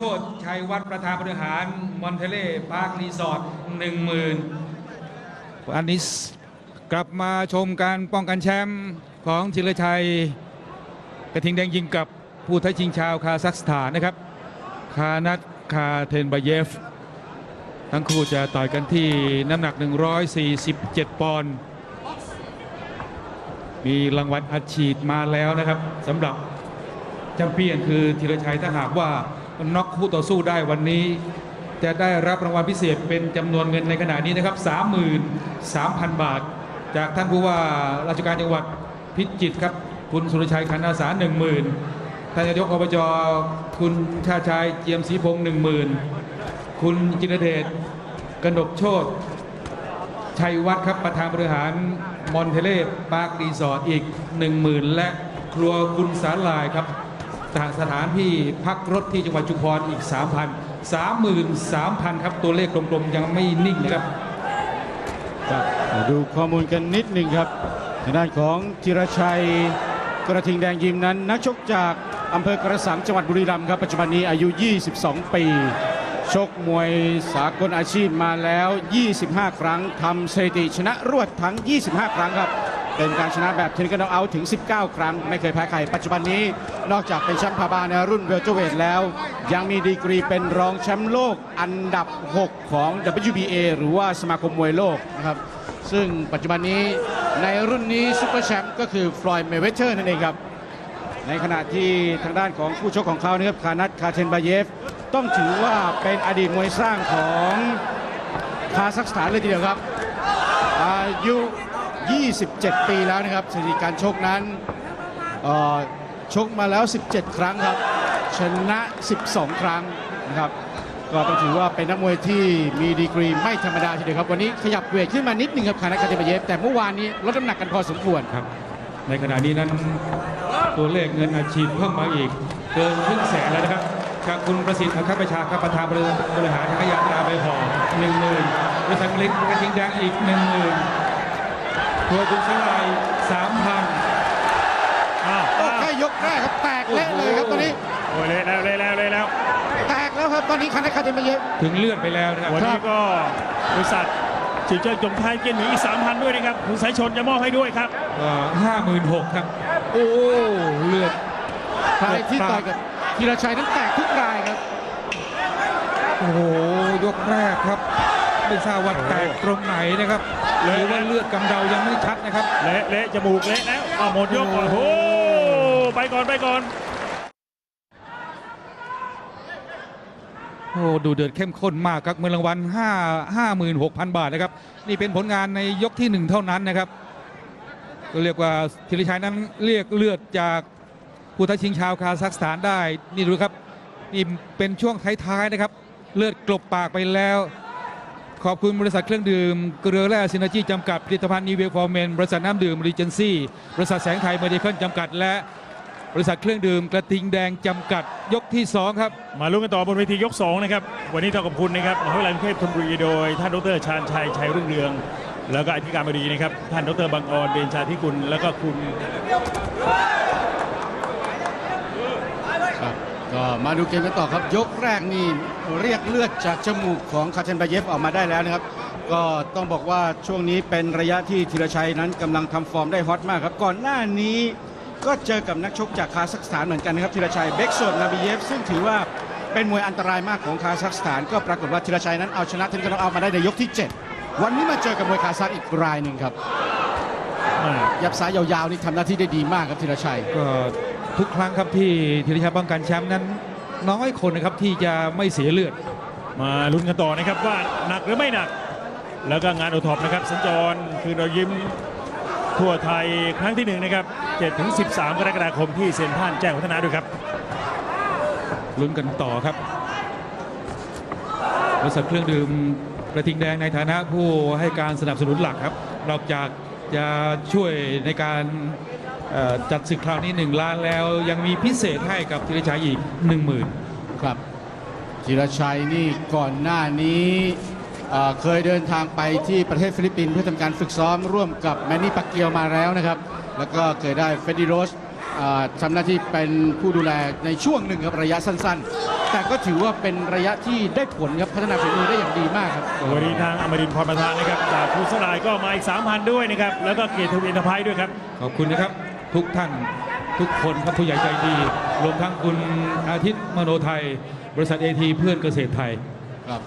โทษชัยวัฒน์ประธานบริหารมอนเทเล่พาร์ครีสอร์ทหนึ่งหมื่นอันนี้กลับมาชมการป้องกันแชมป์ของจิรชัย กระทิงแดงยิงกับผู้ท้าชิงชาวคาซัคสถานนะครับ คานัทคาเทนบาเยฟ ทั้งคู่จะต่อยกันที่น้ำหนัก 147 ปอนด์มีรางวัลอัดฉีดมาแล้วนะครับสำหรับแชมเปี้ยนคือธีรชัยถ้าหากว่า น็อกคู่ต่อสู้ได้วันนี้ จะได้รับรางวัลพิเศษเป็นจำนวนเงินในขณะนี้นะครับ 33,000 บาท จากท่านผู้ว่าราชการจังหวัดพิจิตรครับ คุณสุรชัยคันอาสา10,000ท่านนายกอบจคุณชาชายเจียมศรีพงษ์10,000 คุณจินเดชกนกโชตชัยวัฒน์ครับประธานบริหารมอนเทเล่ปาร์ครีสอร์ทอีก 10,000 และครัวคุณสาลายครับ สถานที่พักรถที่จังหวัดชุมพรอีก 3,000 33,000 ครับ ตัวเลขกลมๆ ยังไม่นิ่งนะครับ ดูข้อมูลกันนิดหนึ่งครับทางด้านของจิรชัยกระทิงแดงยิมนั้น นักชกจากอำเภอกระสังจังหวัดบุรีรัมย์ครับ ปัจจุบันนี้อายุ 22 ปี ชกมวยสากลอาชีพมาแล้ว 25 ครั้งทำสถิติชนะรวดทั้ง 25 ครั้งครับ เป็นการชนะแบบเทนนิสน็อกเอาถึง 19 ครั้ง ไม่เคยแพ้ใคร ปัจจุบันนี้นอกจากเป็นแชมป์พาบาในรุ่นเวลเจอร์เวทแล้ว ยังมีดีกรีเป็นรองแชมป์โลกอันดับ 6 ของ WBA หรือว่าสมาคมมวยโลกนะครับซึ่งปัจจุบันนี้ในรุ่นนี้ซุปเปอร์แชมป์ก็คือฟลอยด์เมเวเทอร์นั่นเองครับ ในขณะที่ทางด้านของผู้ชกของเขานะครับคานัทคาเทนบาเยฟ ต้องถือว่าเป็นอดีตมวยสร้างของคาซัคสถานเลยทีเดียวครับอายุ 27 ปีแล้วนะครับสถิติการชกนั้นชกมาแล้ว 17 ครั้งครับ ชนะ 12 ครั้งนะครับก็ต้องถือว่าเป็นนักมวยที่มีดีกรีไม่ธรรมดาทีเดียวครับ วันนี้ขยับเวทขึ้นมานิดหนึงครับคานัทคาเทนบาเยฟแต่เมื่อวานนี้ลดน้ำหนักกันพอสมควรครับ ในขณะนี้นั้นตัวเลขเงินอาชีพเพิ่มมาอีกเกินครึ่งแสนแล้วนะครับจากคุณประสิทธิ์อัครประชาครับประธานบริหารขยะตราใบห่อหนึ่งหมื่นบริษัทเล็กกระทิงแดงอีกหนึ่งหมื่น ทัวร์คุณสลายสามพันอ้าวโอ้แค่ยกแรกครับแตกเละเลยครับตอนนี้ โอ้ยเลยแล้วเลยแล้วเลยแล้ว แตกแล้วครับตอนนี้คานัทคาเทนบาเยฟถึงเลือดไปแล้วนะครับวันนี้ก็บริษัทจิเจอจงไทยเกียรติหมีอีก3,000ด้วยนะครับคุณสายชนจะมอบให้ด้วยครับก็ห้าหมื่นหกครับ โอ้เลือดใครที่ต่อยกับธีรชัยนั้นแตกทุกรายครับ โอ้โหยกแรกครับ ไม่ทราบว่าแตกตรงไหนนะครับ หรือว่าเลือดกำเดายังไม่ชัดนะครับ เละเละจมูกเละแล้วอ้าวหมดยกก่อนโอ้โหไปก่อนไปก่อน โอ้ดูเดือดเข้มข้นมากครับเงินรางวัล5 56,000 บาทนะครับ นี่เป็นผลงานในยกที่หนึ่งเท่านั้นนะครับ ก็เรียกว่าธีรชัยนั้นเรียกเลือดจากผู้ท้าชิงชาวคาซัคสถานได้ นี่ดูครับ นี่เป็นช่วงท้ายๆนะครับ เลือดกลบปากไปแล้ว ขอบคุณบริษัทเครื่องดื่มเกลือแร่ซินเนจีจำกัดผลิตภัณฑ์นีเวลฟอร์เมนบริษัทน้ำดื่มรีเจนซี่บริษัทแสงไทยเมดิเคิลจำกัด และบริษัทเครื่องดื่มกระทิงแดงจำกัดยกที่สองครับ มาลุ้นกันต่อบนเวทียก 2 นะครับ วันนี้ต้องขอบคุณนะครับมหาวิทยาลัยกรุงเทพธนบุรีโดย ท่านดรชาญชัยชัยรุ่งเรือง แล้วก็อธิการบดีนะครับ ท่านดรบางออนเบญชาธิกุลแล้วก็คุณครับก็มาดูเกมกันต่อครับ ยกแรกนี่ เรียกเลือดจากจมูกของคาเทนบาเยฟออกมาได้แล้วนะครับ ก็ต้องบอกว่าช่วงนี้เป็นระยะที่ธีรชัยนั้นกำลังทำฟอร์มได้ฮอตมากครับ ก่อนหน้านี้ก็เจอกับนักชกจากคาซัคสถานเหมือนกันนะครับธีรชัยเบกโซดนาบีเยฟซึ่งถือว่าเป็นมวยอันตรายมากของคาซัคสถาน ก็ปรากฏว่าธีรชัยนั้นเอาชนะเทนกันเอามาได้ในยกที่ 7 วันนี้มาเจอกับมวยคาซัคอีกรายหนึ่งครับยับซ้ายยาวๆนี่ทำหน้าที่ได้ดีมากครับธีรชัยก็ทุกครั้งครับที่ธีรชัยป้องกันแชมป์นั้น น้อยคนนะครับที่จะไม่เสียเลือด มาลุ้นกันต่อนะครับว่าหนักหรือไม่หนัก แล้วก็งานโอท็อปนะครับสัญจรคือเรายิ้มทั่วไทยครั้งที่หนึ่งนะครับ7ถึง13 กรกฎาคมที่เซ็นทรัลแจ้งวัฒนะด้วยครับลุ้นกันต่อครับบริษัทเครื่องดื่มกระทิงแดงในฐานะผู้ให้การสนับสนุนหลักครับนอกจากจะช่วยในการเอ่อ จัดศึกคราวนี้ 1 ล้านแล้วยังมีพิเศษให้กับธีรชัยอีก 10,000ครับธีรชัยนี่ก่อนหน้านี้เอ่อเคยเดินทางไปที่ประเทศฟิลิปปินส์เพื่อทำการฝึกซ้อมร่วมกับแมนนี่ปักเกียวมาแล้วนะครับ แล้วก็เคยได้เฟดดิโรสเอ่อทำหน้าที่เป็นผู้ดูแลในช่วงหนึ่งครับระยะสั้นๆ แต่ก็ถือว่าเป็นระยะที่ได้ผลครับพัฒนาฝีมือได้อย่างดีมากครับวันนี้ทางอมรินทร์พรประธานนะครับจากครูสลายก็มาอีก 3,000 ด้วยนะครับ แล้วก็เกียรติทวีอินทภัยด้วยครับ ขอบคุณนะครับ ทุกท่านทุกคนครับผู้ใหญ่ใจดีรวมทั้งคุณอาทิตย์มโนไทย บริษัทเอทีเพื่อนเกษตรไทยครับ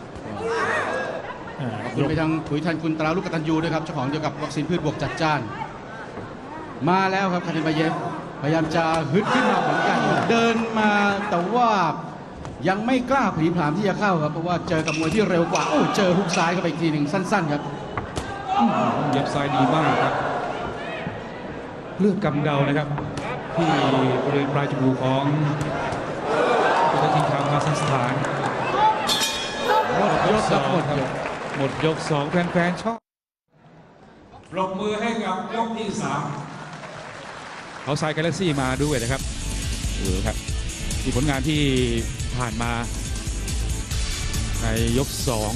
อ่าขอบคุณไปทางปุ๋ยทันคุณตราลูกกตันยูด้วยครับเจ้าของเกี่ยวกับวัคซีนพืชบวกจัดจ้าน มาแล้วครับคารินบาเยฟพยายามจะฮึดขึ้นมาเหมือนกันเดินมาแต่ว่ายังไม่กล้าผีผลามที่จะเข้าครับเพราะว่าเจอกับมวยที่เร็วกว่าโอ้เจอฮุกซ้ายเข้าไปอีกทีหนึ่งสั้น ๆ ครับเย็บซ้ายดีมากครับเลือดกำเดานะครับ ที่บริเวณปลายจมูกของพุทธชิงชาวคาซัคสถานหมดยกสครัอบงหมดครับยกหมดยกสองแฟนๆชอบปรบมือให้กับยกที่สามเขาสายกาแล็กซี่มาด้วยนะครับเออครับมีผลงานที่ผ่านมาในยกสอง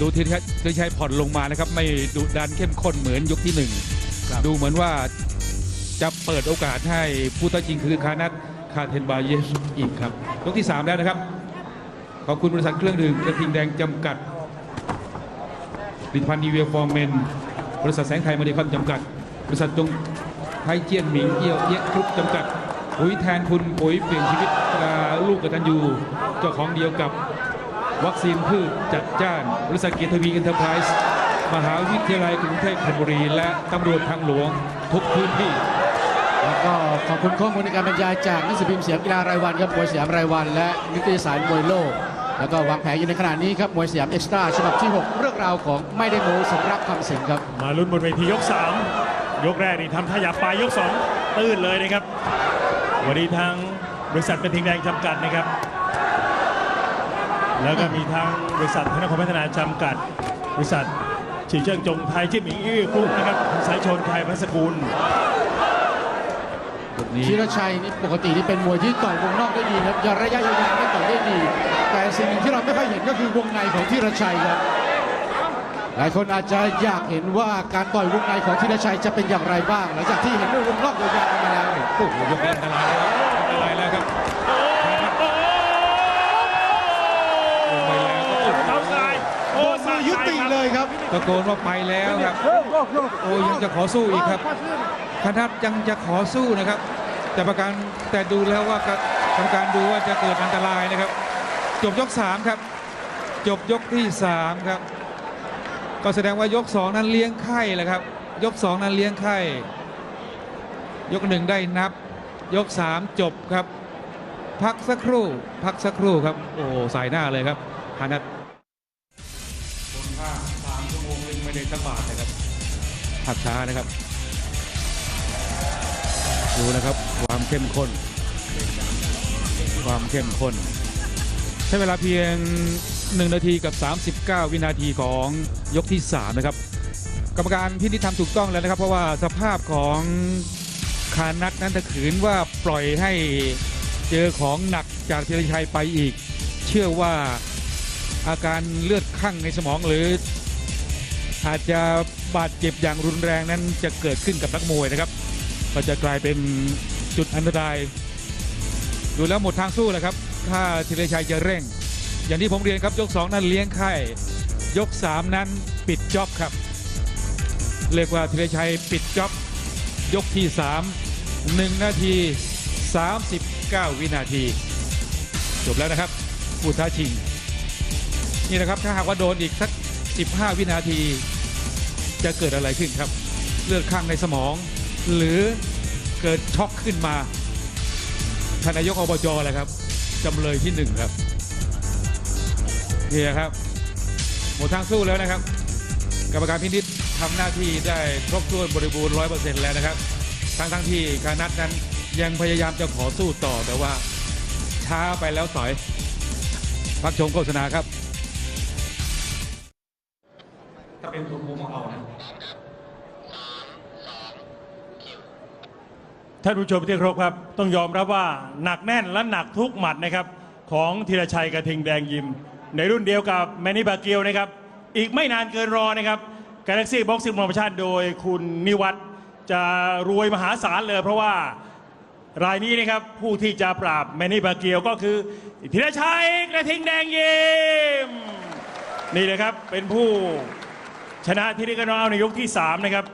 ดูทีทีชัยผ่อนลงมานะครับ ไม่ดุดันเข้มข้นเหมือนยกที่หนึ่งครับ ดูเหมือนว่าจะเปิดโอกาสให้ผู้ท้าชิงคือคานัทคาเทนบาเยชอีกครับยกที่ 3 แล้วนะครับ ขอบคุณบริษัทเครื่องดื่มกระทิงแดงจำกัดผลิตภัณฑ์ดีเวียฟอร์เมนบริษัทแสงไทยมาริคอนจำกัด บริษัทจงไทยเจียนหมิงเอี้ยวเอี้ยกรุ๊ปจำกัดปุ๋ยแทนคุณปุ๋ยเปลี่ยนชีวิตลูกกตันยูเจ้าของเดียวกับวัคซีนพืชจัดจ้านบริษัทเกียรติทวีอินเตอร์ไพรส์ มหาวิทยาลัยกรุงเทพธนบุรี และตำรวจทางหลวงทุกพื้นที่ แล้วก็ขอบคุณข้อมูลในการบรรยายจากหนังสือพิมพ์สยามกีฬารายวันครับมวยสยามรายวัน และนิตยสารมวยโลก แล้วก็วางแผนอยู่ในขณะนี้ครับมวยสยามเอ็กซ์ตร้าฉบับที่ 6 เรื่องราวของไม่ได้โม้สำรับคำสิงครับ มาลุ้นบนเวทียก 3 ยกแรกนี่ทำท่าหยับปลายยก 2 ตื้นเลยนะครับ วันนี้ทางบริษัทเป็นทิงแดงจำกัดนะครับ แล้วก็มีทางบริษัทธนครพัฒนาจำกัด บริษัท ฉีเจิ้งจงไทยจิ้มอิงอี้กรุ๊ปนะครับสายชนไทยพัสกุลนี้ธีรชัยนี่ปกตินี่เป็นมวยที่ต่อยวงนอกได้ดีครับยาระยะยาวๆนี่ต่อยได้ดี แต่สิ่งหนึ่งที่เราไม่ค่อยเห็นก็คือวงในของธีรชัยครับหลายคนอาจจะอยากเห็นว่าการต่อยวงในของธีรชัยจะเป็นอย่างไรบ้าง หลังจากที่เห็นวงนอกยาวๆมาแล้วโอ้โหยกนี้อันตรายแล้ว ครับตะโกนว่าไปแล้วครับโอ้ยังจะขอสู้อีกครับคณะยังจะขอสู้นะครับ แต่ประการแต่ดูแล้วว่ากรรมการดูว่าจะเกิดอันตรายนะครับ จบยก 3 ครับ จบยกที่ 3 ครับ ก็แสดงว่ายก 2 นั้นเลี้ยงไข่แหละครับ ยก 2 นั้นเลี้ยงไข่ยกหนึ่งได้นับ ยก 3 จบครับ พักสักครู่ พักสักครู่ครับ โอ้สายหน้าเลยครับฮานัท มงนึงไม่ได้สักบาทเลยครับพักช้านะครับ ดูนะครับความเข้มข้น ความเข้มข้น ใช้เวลาเพียง 1 นาทีกับ 39 วินาทีของยกที่ 3 นะครับ กรรมการพินิจทำถูกต้องแล้วนะครับ เพราะว่าสภาพของคานัทนั้นถ้าขืนว่าปล่อยให้เจอของหนักจากธีรชัยไปอีก เชื่อว่าอาการเลือดข้างในสมองหรือ อาจจะบาดเจ็บอย่างรุนแรงนั้นจะเกิดขึ้นกับนักมวยนะครับ ก็จะกลายเป็นจุดอันตราย ดูแล้วหมดทางสู้แล้วครับ ถ้าธีรชัยจะเร่ง อย่างที่ผมเรียนครับยก 2 นั้นเลี้ยงไข่ยก 3 นั้นปิดจ็อบครับ เรียกว่าธีรชัยปิดจ็อบยกที่ 3 1 นาที 39 วินาที จบแล้วนะครับผู้ท้าชิง นี่นะครับถ้าหากว่าโดนอีกสัก 15 วินาที จะเกิดอะไรขึ้นครับ เลือดข้างในสมอง หรือเกิดช็อกขึ้นมาทานนายกอบจแหละครับจำเลยที่หนึ่งครับนี่ครับหมดทางสู้แล้วนะครับ กรรมการพินิษทำหน้าที่ได้ครบถ้วนบริบูรณ์ร้อยเปอร์เซ็นต์แล้วนะครับ ทั้งทั้งที่คานัทนั้นยังพยายามจะขอสู้ต่อแต่ว่าช้าไปแล้วสอย พักชมโฆษณาครับ ถ้าเป็นตัวภูมองเรานะท่านผู้ชมที่เคารพครับ ต้องยอมรับว่าหนักแน่นและหนักทุกหมัดนะครับ ของธีรชัยกระทิงแดงยิม ในรุ่นเดียวกับแมนนี่บาเกียวนะครับ อีกไม่นานเกินรอนะครับกาแล็กซี่บ็อกซิ่งมอร์ชาติโดยคุณนิวัตจะรวยมหาศาลเลยเพราะว่ารายนี้นะครับ ผู้ที่จะปราบแมนนี่บาเกียวก็คือธีรชัยกระทิงแดงยิม นี่นะครับเป็นผู้ ชนะพิริกาอนเอาในยกที่ 3 นะครับ